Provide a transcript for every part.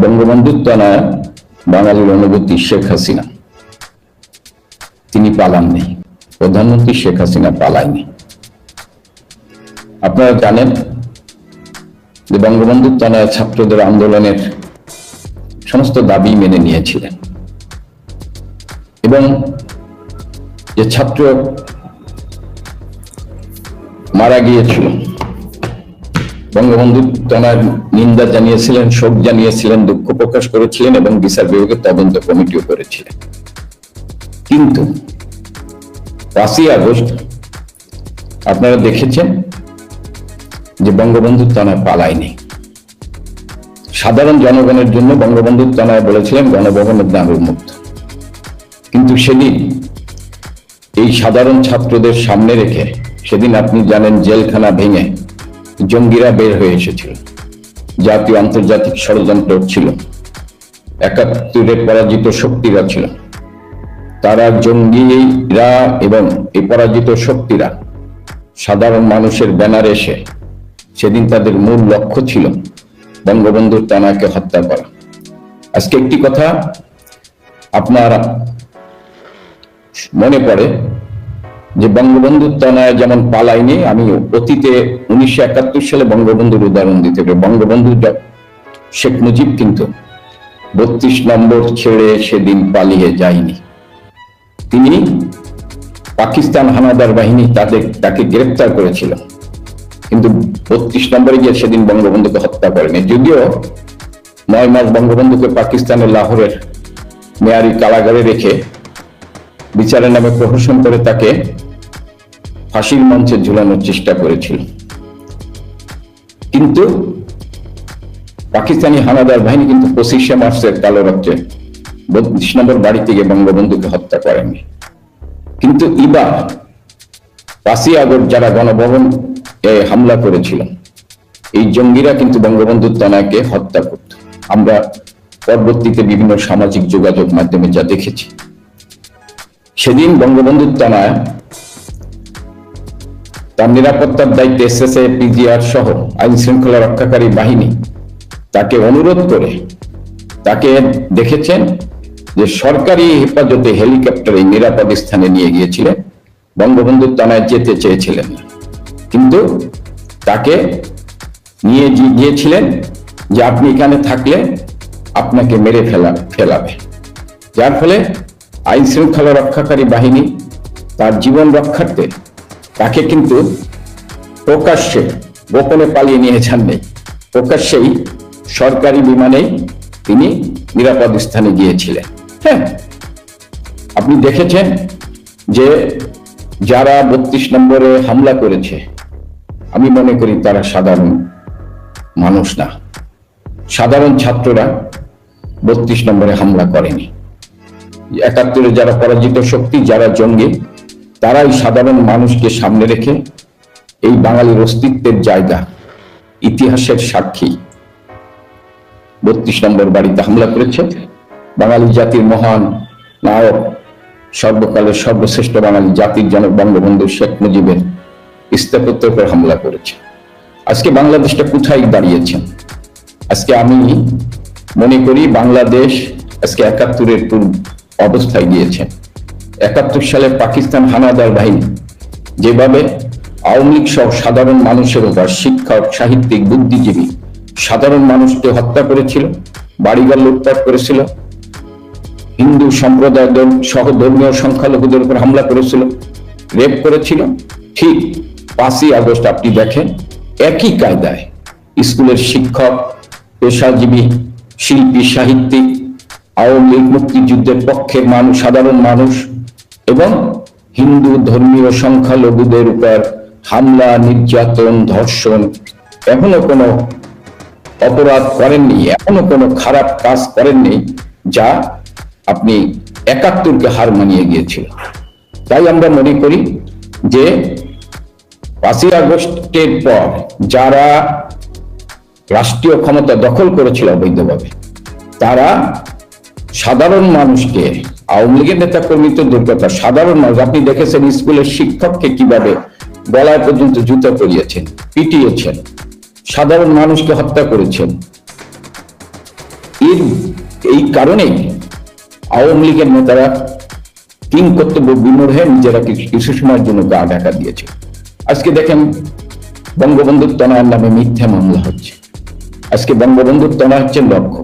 বঙ্গবন্ধুর তনায় বাঙালির অনুভূতি শেখ হাসিনা। তিনি পালাননি। প্রধানমন্ত্রী শেখ হাসিনা পালায়নি। আপনারা জানেন যে বঙ্গবন্ধুর তনায় ছাত্রদের আন্দোলনের সমস্ত দাবি মেনে নিয়েছিলেন। এবং যে ছাত্র মারা গিয়েছিল বঙ্গবন্ধু তনার নিন্দা জানিয়েছিলেন, শোক জানিয়েছিলেন, দুঃখ প্রকাশ করেছিলেন এবং বিচার বিভাগের তদন্ত কমিটিও করেছিলেন। কিন্তু পাঁচই আগস্ট আপনারা দেখেছেন যে বঙ্গবন্ধু তনায় পালায়নি। সাধারণ জনগণের জন্য বঙ্গবন্ধু তনায় বলেছিলেন গণভবনের দ্বার উন্মুক্ত কিন্তু সেদিন এই সাধারণ ছাত্রদের সামনে রেখে, সেদিন আপনি জানেন জেলখানা ভেঙে জঙ্গিরা বের হয়ে এসেছিল। জাতীয় আন্তর্জাতিক ষড়যন্ত্র ছিল। একাত্তরের পরাজিত শক্তিরা ছিল। তারা জঙ্গিরা এবং এই পরাজিত শক্তিরা সাধারণ মানুষের ব্যানার এসে সেদিন তাদের মূল লক্ষ্য ছিল বঙ্গবন্ধুর তানাকে হত্যা করা। আজকে একটি কথা আপনার মনে পড়ে যে বঙ্গবন্ধুর তনায় যেমন পালায়নি, আমি অতীতে উনিশশো একাত্তর সালে বঙ্গবন্ধুর উদাহরণ দিতে পারি বঙ্গবন্ধু শেখ মুজিব কিন্তু বত্রিশ নম্বর ছেড়ে সেদিন পালিয়ে যায়নি। তিনি পাকিস্তান হানাদার বাহিনী তাদের, তাকে গ্রেপ্তার করেছিল। কিন্তু বত্রিশ নম্বরে গিয়ে সেদিন বঙ্গবন্ধুকে হত্যা করেনি। যদিও নয় মাস বঙ্গবন্ধুকে পাকিস্তানের লাহোরের মেয়ারি কারাগারে রেখে বিচারের নামে প্রহসন করে তাকে ফাঁসির মঞ্চে ঝুলানোর চেষ্টা করেছিল। কিন্তু পাকিস্তানি হানাদার বাহিনী কিন্তু পঁচিশে মার্চের কালো রাত্রে বত্রিশ নম্বর বাড়ি থেকে বঙ্গবন্ধুকে হত্যা করেনি। কিন্তু এবার পাঁচই যারা গণভবন হামলা করেছিল, এই জঙ্গিরা কিন্তু বঙ্গবন্ধুর তনাকে হত্যা করত। আমরা পরবর্তীতে বিভিন্ন সামাজিক যোগাযোগ মাধ্যমে যা দেখেছি। সেদিন বঙ্গবন্ধুর তনায় তার নিরাপত্তার দায়িত্বে এসএসএ পিজিআর সহ আইন শৃঙ্খলা রক্ষাকারী বাহিনী। তাকে অনুরোধ করে তাকে দেখেছেন যে সরকারি হেফাজতে হেলিকপ্টারে নিরাপদ স্থানে নিয়ে গিয়েছিলেন, বঙ্গবন্ধু তানায় যেতে চেয়েছিলেন। কিন্তু তাকে নিয়ে গিয়েছিলেন যে আপনি এখানে থাকলে আপনাকে মেরে ফেলা, ফেলাবে। যার ফলে আইন শৃঙ্খলা রক্ষাকারী বাহিনী তার জীবন রক্ষার্থে তাকে কিন্তু প্রকাশ্যে গোপনে পালিয়ে নিয়ে নেই প্রকাশ্যেই সরকারি বিমানে তিনি নিরাপদ স্থানে গিয়েছিলেন। হ্যাঁ আপনি দেখেছেন যে যারা বত্রিশ নম্বরে হামলা করেছে, আমি মনে করি তারা সাধারণ মানুষ না। সাধারণ ছাত্ররা বত্রিশ নম্বরে হামলা করেনি। একাত্তরে যারা পরাজিত শক্তি, যারা জঙ্গি তারাই সাধারণ মানুষকে সামনে রেখে এই বাঙালির অস্তিত্বের জায়গা, ইতিহাসের সাক্ষী। বত্রিশ নম্বর বাড়িতে হামলা করেছে বাঙালি জাতির মহান নায়ক, সর্বকালের সর্বশ্রেষ্ঠ বাঙালি জাতির জনক বঙ্গবন্ধু শেখ মুজিবের স্থাপত্যের উপর হামলা করেছে। আজকে বাংলাদেশটা কোথায় দাঁড়িয়েছে? আজকে আমি মনে করি বাংলাদেশ আজকে একাত্তরের পূর্ব অবস্থায় গিয়েছে। একাত্তর সালে পাকিস্তান হানাদার বাহিনী, যেভাবে আওয়ামী লীগ সহ সাধারণ মানুষের উপর শিক্ষক সাহিত্যিক, বুদ্ধিজীবী সাধারণ মানুষকে হত্যা করেছিল, বাড়িঘর লুটপাট করেছিল, হিন্দু সম্প্রদায় সহ ধর্মীয় সংখ্যালঘুদের উপর হামলা করেছিল, রেপ করেছিল। ঠিক পাঁচই আগস্ট আপনি দেখেন, একই কায়দায় স্কুলের শিক্ষক, পেশাজীবী, শিল্পী, সাহিত্যিক, আওয়ামী লীগ মুক্তিযুদ্ধের পক্ষের মানুষ, সাধারণ মানুষ এবং হিন্দু ধর্মীয় সংখ্যালঘুদের উপর হামলা, নির্যাতন, ধর্ষণ এখনও কোনো অপরাধ করেননি, এখনও কোনো খারাপ কাজ করেননি যা আপনি একাত্তরকে হার মানিয়ে গিয়েছিল। তাই আমরা মনে করি যে পাঁচই আগস্টের পর যারা রাষ্ট্রীয় ক্ষমতা দখল করেছিল অবৈধভাবে, তারা সাধারণ মানুষকে আওয়ামী লীগের নেতা কর্মী তো দুর্গতা সাধারণ মানুষ। আপনি দেখেছেন স্কুলের শিক্ষককে কীভাবে গলায় পর্যন্ত জুতো পরিয়েছেন, পিটিয়েছেন, সাধারণ মানুষকে হত্যা করেছেন। এই কারণেই আওয়ামী লীগের নেতারা কিং কর্তব্য বিমূঢ় হয়ে নিজেরা কিছু সময়ের জন্য গা ঢাকা দিয়েছে। আজকে দেখেন বঙ্গবন্ধুর তনয়ের নামে মিথ্যা মামলা হচ্ছে। আজকে বঙ্গবন্ধুর তনয় হচ্ছে লক্ষ্য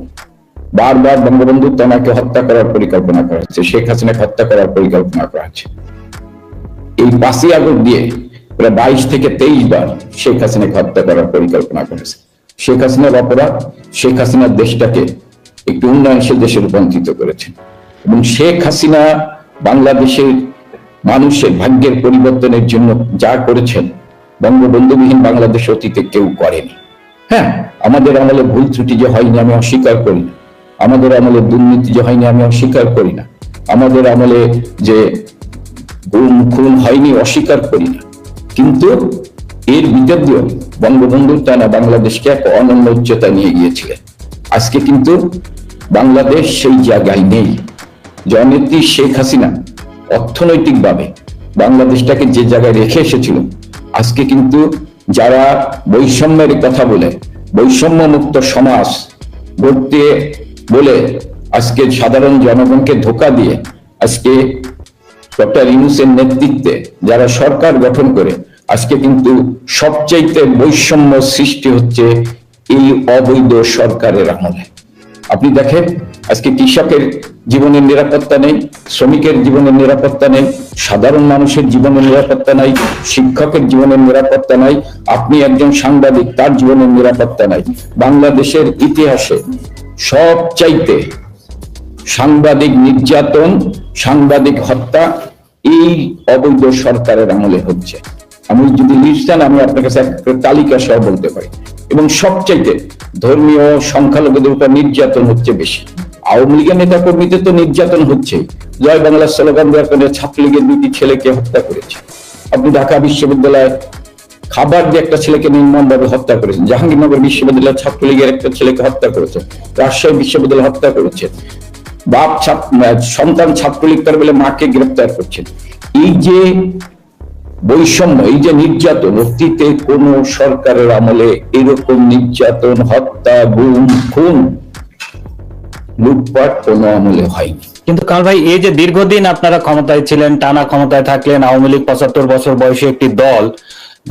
বারবার বঙ্গবন্ধুর তনাকে হত্যা করার পরিকল্পনা করা হচ্ছে শেখ হাসিনাকে হত্যা করার পরিকল্পনা করা হচ্ছে এই পাঁচই আগস্ট দিয়ে প্রায় বাইশ থেকে তেইশ বার শেখ হাসিনাকে হত্যা করার পরিকল্পনা করেছে শেখ হাসিনার অপরাধ, শেখ হাসিনার দেশটাকে একটি উন্নয়নশীল দেশে রূপান্তরিত করেছেন এবং শেখ হাসিনা বাংলাদেশের মানুষের ভাগ্যের পরিবর্তনের জন্য যা করেছেন, বঙ্গবন্ধুবিহীন বাংলাদেশ অতীতে কেউ করেনি। হ্যাঁ আমাদের আমলে ভুল ত্রুটি যে হয়নি, আমি অস্বীকার করি না। আমাদের আমলে দুর্নীতি যে হয়নি, আমি অস্বীকার করি না। আমাদের আমলে যে গুম, খুন হয়নি, অস্বীকার করি না। কিন্তু এর ভিতর দিয়েও বঙ্গবন্ধু টানা বাংলাদেশকে এক অনন্য উচ্চতা নিয়ে গিয়েছিলেন। আজকে কিন্তু বাংলাদেশ সেই জায়গায় নেই। জননেত্রী শেখ হাসিনা অর্থনৈতিকভাবে বাংলাদেশটাকে যে জায়গায় রেখে এসেছিল, আজকে কিন্তু যারা বৈষম্যের কথা বলে বৈষম্য মুক্ত সমাজ গড়তে বলে আজকে সাধারণ জনগণকে ধোকা দিয়ে আজকে ডক্টর ইউনুসের নেতৃত্বে যারা সরকার গঠন করে, আজকে কিন্তু সবচাইতে বৈষম্য সৃষ্টি হচ্ছে এই অবৈধ সরকারের আমলে। আপনি দেখেন, আজকে কৃষকের জীবনের নিরাপত্তা নেই, শ্রমিকের জীবনের নিরাপত্তা নেই, সাধারণ মানুষের জীবনের নিরাপত্তা নাই, শিক্ষকের জীবনের নিরাপত্তা নাই, আপনি একজন সাংবাদিক, তার জীবনের নিরাপত্তা নাই। বাংলাদেশের ইতিহাসে সবচাইতে সাংবাদিক নির্যাতন, সাংবাদিক হত্যা, এই অবৈধ সরকারের আমলে হচ্ছে। আমি যদি লিস্ট আমি আপনার কাছে একটা তালিকা সহ বলতে পারি। এবং সবচাইতে ধর্মীয় সংখ্যালঘুদের উপর নির্যাতন হচ্ছে বেশি। আওয়ামী লীগের নেতা কর্মীদের তো নির্যাতন হচ্ছে। জয় বাংলা স্লোগান দেওয়ার কারণে ছাত্রলীগের দুটি ছেলেকে হত্যা করেছে। আপনি ঢাকা বিশ্ববিদ্যালয় খাবার দিয়ে একটা ছেলেকে নির্মমভাবে হত্যা করেছেন জাহাঙ্গীরনগর বিশ্ববিদ্যালয় ছাত্রলীগের একটা ছেলেকে হত্যা করেছে। রাজশাহী বিশ্ববিদ্যালয় হত্যা করেছে। বাপ সন্তান ছাত্রলীগ তার বলে মাকে গ্রেপ্তার করছেন এই যে বৈষম্য, এই যে নির্যাতন, অতীতে কোন সরকারের আমলে এরকম নির্যাতন, হত্যা, গুম, খুন লুটপাট কোন আমলে হয়নি। কিন্তু কাল ভাই, এই যে দীর্ঘদিন আপনারা ক্ষমতায় ছিলেন, টানা ক্ষমতায় থাকলেন, আওয়ামী লীগ পঁচাত্তর বছর বয়সী একটি দল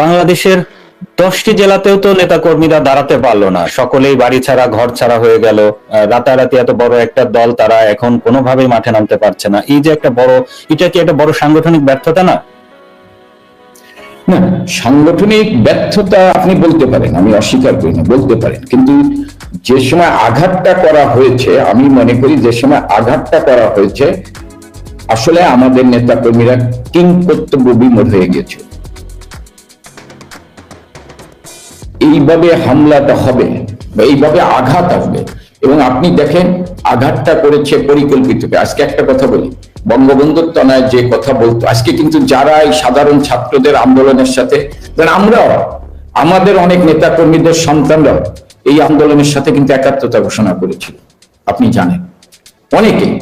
বাংলাদেশের দশটি জেলাতেও তো নেতা কর্মীরা দাঁড়াতে পারল না। সকলেই বাড়ি ছাড়া, ঘর ছাড়া হয়ে গেল। রাতারাতি এত বড় একটা দল তারা এখন কোনোভাবেই মাঠে নামতে পারছে না। এই যে একটা বড়, এটা কি একটা বড় সাংগঠনিক ব্যর্থতা না? না, সাংগঠনিক ব্যর্থতা আপনি বলতে পারেন, আমি অস্বীকার করি না, বলতে পারেন। কিন্তু যে সময় আঘাতটা করা হয়েছে, আমি মনে করি যে সময় আঘাতটা করা হয়েছে, আসলে আমাদের নেতা কর্মীরা কিং কর্তব্য বিমূঢ় হয়ে গেছে। এইভাবে হামলাটা হবে বা এইভাবে আঘাত আসবে। এবং আপনি দেখেন, আঘাতটা করেছে পরিকল্পিত আজকে একটা কথা বলি। বঙ্গবন্ধুর তনায় যে কথা বলতো, আজকে কিন্তু যারা এই সাধারণ ছাত্রদের আন্দোলনের সাথে আমরাও, আমাদের অনেক নেতা কর্মীদের সন্তানরাও এই আন্দোলনের সাথে কিন্তু একাত্মতা ঘোষণা করেছিল। আপনি জানেন। অনেকেই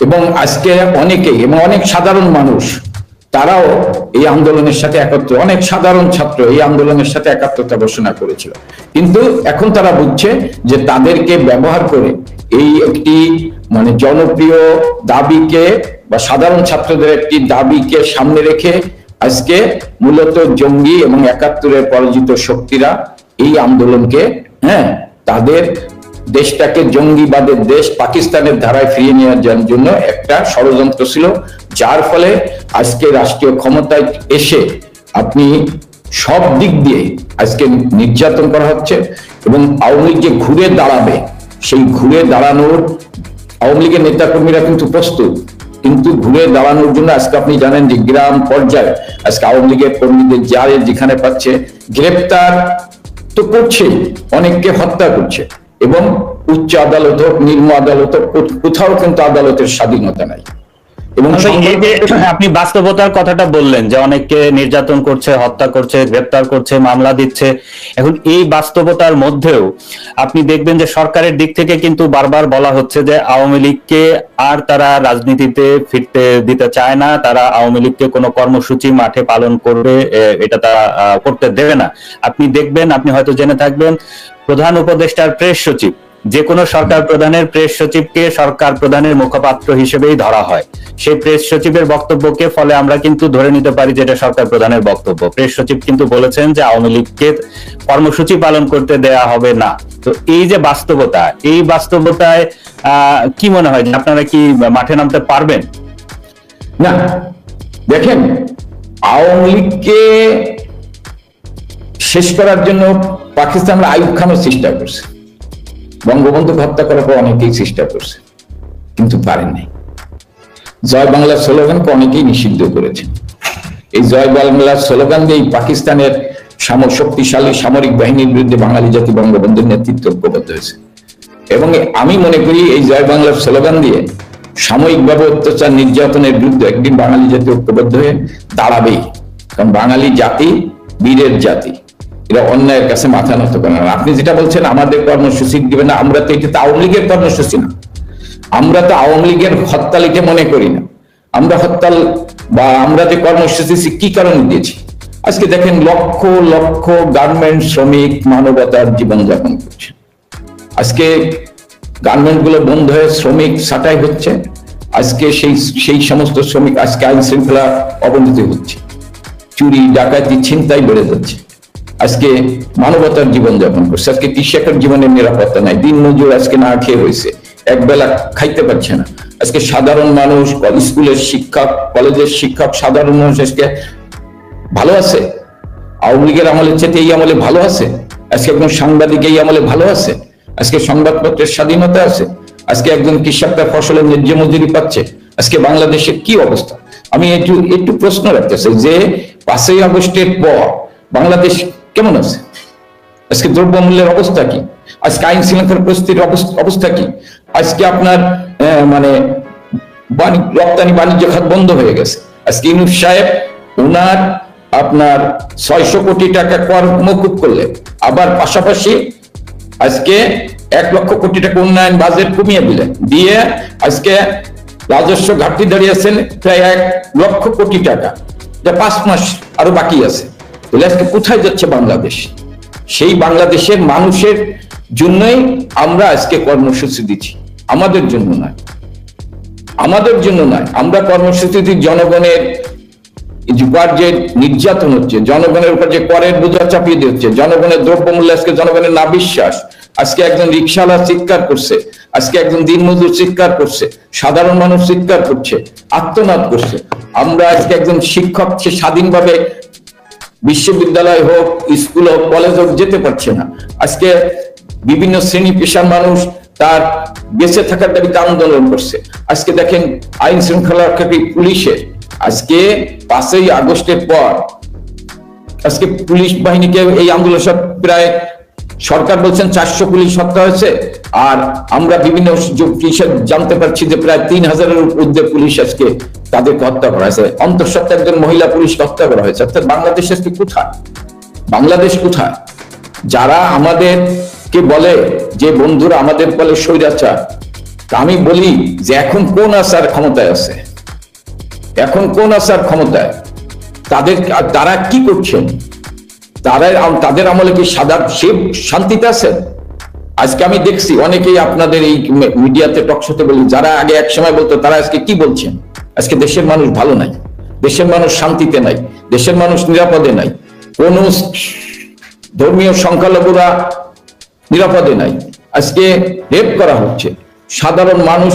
এবং আজকে অনেকেই এবং অনেক সাধারণ মানুষ তারাও এই আন্দোলনের সাথে একত্র, অনেক সাধারণ ছাত্র এই আন্দোলনের সাথে একাত্মতা ঘোষণা করেছিল। কিন্তু এখন তারা বুঝছে যে তাদেরকে ব্যবহার করে এই একটি মানে জনপ্রিয় দাবিকে বা সাধারণ ছাত্রদের একটি দাবিকে সামনে রেখে আজকে মূলত জঙ্গি এবং একাত্তরের পরাজিত শক্তিরা এই আন্দোলনকে হ্যাঁ তাদের দেশটাকে জঙ্গিবাদের দেশ পাকিস্তানের ধারায় ফিরিয়ে নেওয়ার জন্য একটা ষড়যন্ত্র ছিল, যার ফলে আজকে রাষ্ট্রীয় ক্ষমতায় এসে আপনি সব দিক দিয়ে আজকে নির্যাতন করা হচ্ছে এবং আওয়ামী লীগ যে ঘুরে দাঁড়াবে, সেই ঘুরে দাঁড়ানোর আওয়ামী লীগের নেতা কর্মীরা কিন্তু প্রস্তুত। কিন্তু ঘুরে দাঁড়ানোর জন্য আজকে আপনি জানেন যে গ্রাম পর্যায়ে আজকে আওয়ামী লীগের কর্মীদের যারে যেখানে পাচ্ছে, গ্রেপ্তার তো করছে অনেককে হত্যা করছে। এবং উচ্চ আদালত হোক নিম্ন আদালত কোথাও কিন্তু আদালতের স্বাধীনতা নাই। এবং আপনি বাস্তবতার কথাটা বললেন যে অনেককে নির্যাতন করছে হত্যা করছে গ্রেপ্তার করছে মামলা দিচ্ছে। এখন এই বাস্তবতার মধ্যেও আপনি দেখবেন যে সরকারের দিক থেকে কিন্তু বারবার বলা হচ্ছে যে আওয়ামী লীগকে আর তারা রাজনীতিতে ফিরতে দিতে চায় না তারা আওয়ামী লীগকে কোনো কর্মসূচি মাঠে পালন করবে এটা তারা করতে দেবে না। আপনি দেখবেন আপনি হয়তো জেনে থাকবেন প্রধান উপদেষ্টার প্রেস সচিব। যে কোনো সরকার প্রধানের প্রেস সচিবকে সরকার প্রধানের মুখপাত্র হিসেবেই ধরা হয়। সেই প্রেস সচিবের বক্তব্যকে ফলে আমরা কিন্তু ধরে নিতে পারি যে এটা সরকার প্রধানের বক্তব্য। প্রেস সচিব কিন্তু বলেছেন যে আওয়ামী লীগকে কর্মসূচি পালন করতে দেয়া হবে না। তো এই যে বাস্তবতা, এই বাস্তবতায় কি মনে হয়? আপনারা কি মাঠে নামতে পারবেন? না। দেখেন, আওয়ামী লীগকে শেষ করার জন্য পাকিস্তান আইব খানও চেষ্টা করছে। বঙ্গবন্ধু হত্যা করার পর অনেকেই চেষ্টা করছে, কিন্তু পারেন নাই। জয় বাংলার স্লোগানকে অনেকেই নিষিদ্ধ করেছেন। এই জয় বাংলার স্লোগান দিয়ে পাকিস্তানের শক্তিশালী সামরিক বাহিনীর বিরুদ্ধে বাঙালি জাতি বঙ্গবন্ধুর নেতৃত্ব ঐক্যবদ্ধ হয়েছে। এবং আমি মনে করি এই জয় বাংলার স্লোগান দিয়ে সাময়িকভাবে অত্যাচার নির্যাতনের বিরুদ্ধে একদিন বাঙালি জাতি ঐক্যবদ্ধ হয়ে দাঁড়াবেই। কারণ বাঙালি জাতি, বীরের জাতি। এরা অন্যায়ের কাছে মাথা নত করে না। আপনি যেটা বলছেন, আমাদের কর্মসূচি দিবেন না, আমরা তো এটা তো আওয়ামী লীগের কর্মসূচি না। আমরা তো আওয়ামী লীগের হত্যালিকে মনে করি না। আমরা হত্যাল বা আমরা যে কর্মসূচি কি কারণে দিয়েছি? আজকে দেখেন লক্ষ লক্ষ গার্মেন্ট শ্রমিক মানবতার জীবনযাপন করছে। আজকে গার্মেন্টগুলো বন্ধ হয়ে শ্রমিক ছাঁটাই হচ্ছে। আজকে সেই সেই সমস্ত শ্রমিক আজকে আইন শৃঙ্খলা অবনতি হচ্ছে। চুরি, ডাকাতি, ছিনতাই বেড়ে যাচ্ছে। আজকে মানবতার জীবন যাপন করছে। আজকে কৃষকের জীবনের নিরাপত্তা নাই। দিন মজুর আজকে না খেয়ে হয়েছে এক বেলা খাইতে পারছে না। আজকে সাধারণ মানুষ, কল- স্কুলের শিক্ষক, কলেজের শিক্ষক, সাধারণ মানুষ আজকে ভালো আছে? আওয়ামী লীগের আমলে চেতে এই আমলে ভালো আছে? আজকে একজন সাংবাদিক এই আমলে ভালো আছে? আজকে সংবাদপত্রের স্বাধীনতা আছে? আজকে একজন কৃষক তার ফসলের ন্যায্য মজুরি পাচ্ছে? আজকে বাংলাদেশের কি অবস্থা? আমি একটু একটু প্রশ্ন রাখতে চাই যে পাঁচই আগস্টের পর বাংলাদেশ কেমন আছে? আজকে দ্রব্যমূল্যের অবস্থা কি? আজকে আইন শৃঙ্খলার পরিস্থিতির অবস্থা কি? আজকে আপনার মানে রপ্তানি বাণিজ্য খাত বন্ধ হয়ে গেছে। আজকে ইনুস সাহেব উনার আপনার ছয়শো কোটি টাকা কর মকুব করলেন। আবার পাশাপাশি আজকে এক লক্ষ কোটি টাকা উন্নয়ন বাজেট কমিয়ে দিলেন। দিয়ে আজকে রাজস্ব ঘাটতি দাঁড়িয়েছেন প্রায় এক লক্ষ কোটি টাকা। যা পাঁচ মাস আরও বাকি আছে। তাহলে আজকে কোথায় যাচ্ছে বাংলাদেশ? সেই বাংলাদেশের মানুষের জন্যই আমরা আজকে কর্মসূচি দিচ্ছি। আমাদের জন্য নয়। আমাদের জন্য নয়। আমরা কর্মসূচি দিই জনগণের যে নির্যাতন হচ্ছে, জনগণের উপর যে করের বোঝা চাপিয়ে দিচ্ছে জনগণের দ্রব্যমূল্য আজকে জনগণের না বিশ্বাস আজকে একজন রিক্সাওয়ালা চিৎকার করছে, আজকে একজন দিনমজুর চিৎকার করছে, সাধারণ মানুষ চিৎকার করছে আত্মনাদ করছে। আমরা আজকে একজন শিক্ষক, সে স্বাধীনভাবে বিশ্ববিদ্যালয় হোক, স্কুল হোক কলেজ হোক, যেতে পারছে না। আজকে বিভিন্ন শ্রেণি পেশার মানুষ তার বেঁচে থাকার দাবিতে আন্দোলন করছে। আজকে দেখেন আইন শৃঙ্খলা রক্ষাকারী পুলিশের আজকে পাঁচই আগস্টের পর আজকে পুলিশ বাহিনীকে এই আন্দোলন সব প্রায় সরকার বলছেন চারশো পুলিশ হত্যা হয়েছে, আর আমরা বিভিন্ন জানতে পারছি যে প্রায় তিন হাজারের ঊর্ধ্বে পুলিশ আজকে তাদেরকে হত্যা করা হয়েছে। অন্তঃসত্ত্বা একজন মহিলা পুলিশকে হত্যা করা হয়েছে। অর্থাৎ বাংলাদেশ আজকে কোথায়? বাংলাদেশ কোথায়? যারা আমাদেরকে বলে যে বন্ধুরা আমাদের বলে স্বৈরাচার, তা আমি বলি যে এখন কোন আসার ক্ষমতায় আছে? এখন কোন আসার ক্ষমতায়? তাদের, তারা কি করছেন? তারা তাদের আমলে কি সাদা সে শান্তিতে আছেন? আজকে আমি দেখছি অনেকেই আপনাদের এই মিডিয়াতে টকশোতে বলি, যারা আগে এক সময় বলতো, তারা আজকে কি বলছেন? আজকে দেশের মানুষ ভালো নাই, দেশের মানুষ শান্তিতে নাই, দেশের মানুষ নিরাপদে নাই, কোন ধর্মীয় সংখ্যালঘুরা নিরাপদে নাই। আজকে রেপ করা হচ্ছে। সাধারণ মানুষ